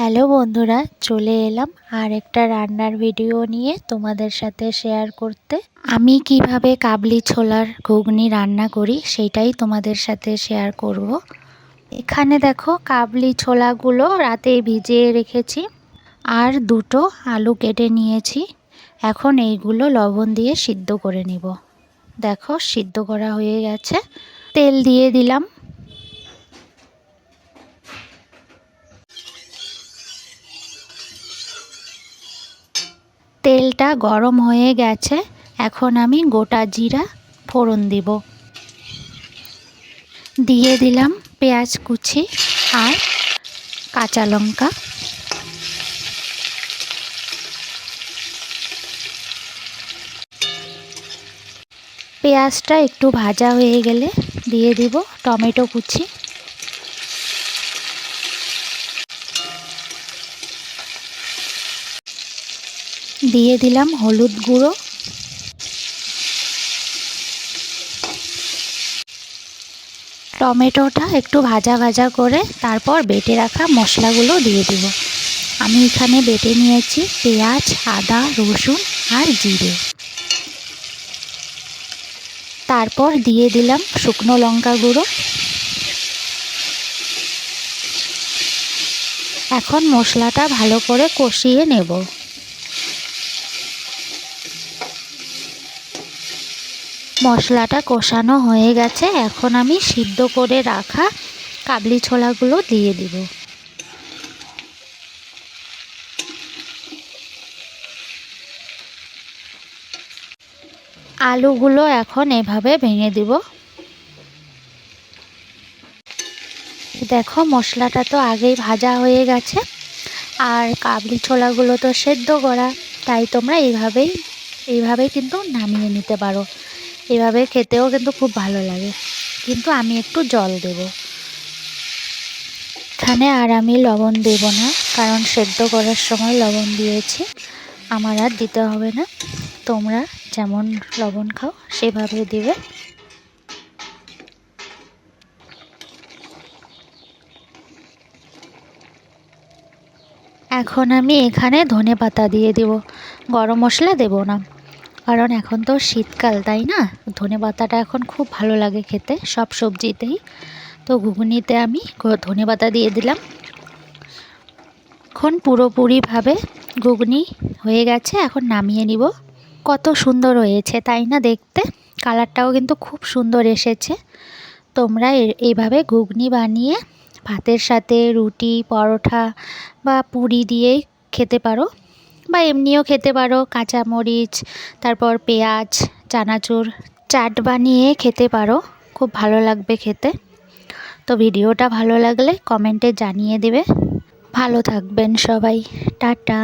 Hello বন্ধুরা, চলে এলাম আর একটা রান্নার ভিডিও নিয়ে তোমাদের সাথে শেয়ার করতে। আমি কীভাবে কাবলি ছোলার ঘুগনি রান্না করি সেটাই তোমাদের সাথে শেয়ার করব। এখানে দেখো কাবলি ছোলাগুলো রাতে ভিজিয়ে রেখেছি আর দুটো আলু কেটে নিয়েছি। এখন এইগুলো লবণ দিয়ে সিদ্ধ করে নিব। দেখো সিদ্ধ করা হয়ে গেছে। তেল দিয়ে দিলাম। তেলটা গরম হয়ে গেছে, এখন আমি গোটা জিরা ফোড়ন দিব। দিয়ে দিলাম পেঁয়াজ কুচি আর কাঁচা লঙ্কা। পেঁয়াজটা একটু ভাজা হয়ে গেলে দিয়ে দিব টমেটো কুচি। দিয়ে দিলাম হলুদ গুঁড়ো। টমেটোটা একটু ভাজা ভাজা করে তারপর বেটে রাখা মশলাগুলো দিয়ে দিব। আমি এখানে বেটে নিয়েছি পেঁয়াজ, আদা, রসুন আর জিরে। তারপর দিয়ে দিলাম শুকনো লঙ্কা গুঁড়ো। এখন মশলাটা ভালো করে কষিয়ে নেব। মশলাটা কষানো হয়ে গেছে। এখন আমি সিদ্ধ করে রাখা কাবলি ছোলাগুলো দিয়ে দিব। আলুগুলো এখন এভাবে ভেঙে দিব। দেখো মশলাটা তো আগেই ভাজা হয়ে গেছে। আর কাবলি ছোলাগুলো তো সেদ্ধ করা, তাই তোমরা এইভাবেই এইভাবেই কিন্তু নামিয়ে নিতে পারো। এভাবে খেতেও কিন্তু খুব ভালো লাগে। কিন্তু আমি একটু জল দেব। এখানে আর আমি লবণ দেব না, কারণ সেদ্ধ করার সময় লবণ দিয়েছি। আমার আর দিতে হবে না। তোমরা যেমন লবণ খাও, সেভাবে দিবে। এখন আমি এখানে ধনে পাতা দিয়ে দিব। গরম মশলা দেব না। কারণ এখন তো শীতকাল, তাই না? ধনে পাতাটা এখন খুব ভালো লাগে খেতে, সব সবজিতেই। তো ঘুগনিতে আমি ধনে পাতা দিয়ে দিলাম। এখন পুরোপুরিভাবে ঘুগনি হয়ে গেছে, এখন নামিয়ে নিব। কত সুন্দর হয়েছে, তাই না দেখতে? কালারটাও কিন্তু খুব সুন্দর এসেছে। তোমরা এইভাবে ঘুগনি বানিয়ে ভাতের সাথে রুটি, পরোটা বা পুরি দিয়েই খেতে পারো। বা এমনিও খেতে পারো, কাঁচামরিচ, তারপর পেঁয়াজ, চানাচুর, চাট বানিয়ে খেতে পারো, খুব ভালো লাগবে খেতে। তো ভিডিওটা ভালো লাগলে কমেন্টে জানিয়ে দেবে। ভালো থাকবেন সবাই, টাটা।